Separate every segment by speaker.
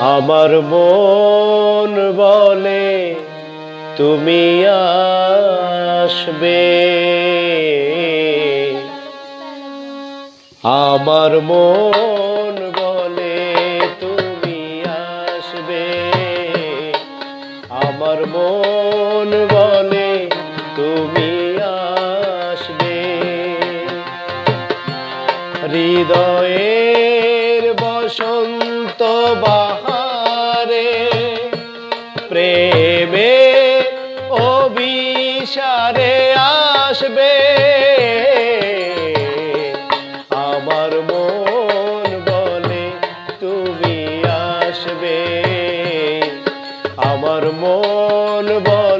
Speaker 1: আমার মন বলে তুমি আসবে। আমার মন বলে তুমি আসবে। আমার মন বলে তুমি আসবে। হৃদয়ের বসন্ত বাহারে প্রেমে অভিসারে আসবে। আমার মন বলে তুমি আসবে। আমার মন বলে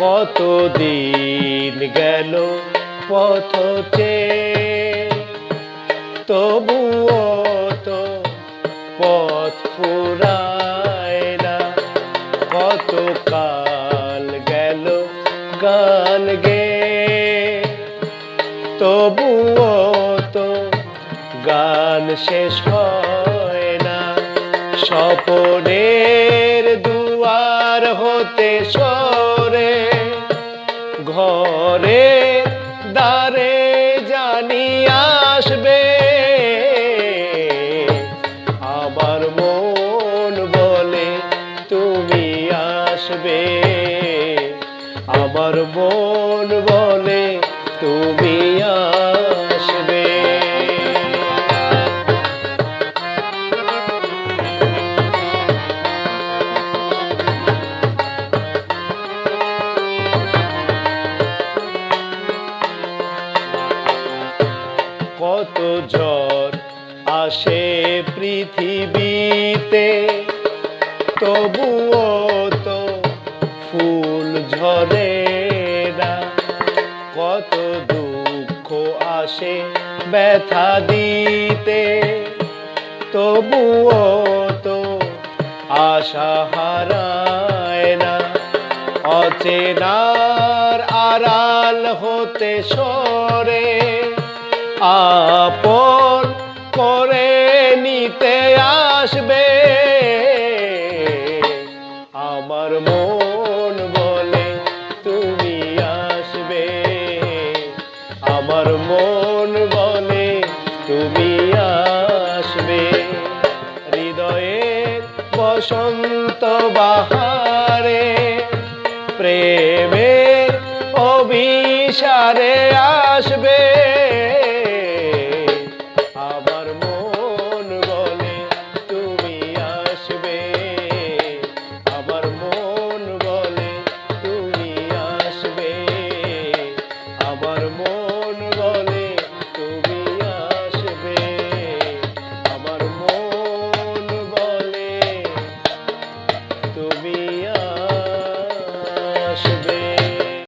Speaker 1: কতদিন গেল পথতে? তবুও তো পথ ফুরায় না। কত কাল গেল গান গে? তবুও তো গান শেষ হয় না। স্বপনের দুয়ার হতে সরে ঘরে দারে জানি আসবে। আবার মন বলে তুমি আসবে। আবার মন বলে তুমি পৃথিবীতে, তবুও তো ফুল ঝরে না। কত দুঃখ আসে ব্যথা দিতে, তবুও তো আশা হারায় না। অচেনার আড়াল হতে সরে, আপন করে নিতে আসবে। আমার মন বলে তুমি আসবে। আমার মন বলে তুমি আসবে। হৃদয়ের বসন্ত বাহারে, প্রেমের অভিসারে আসবে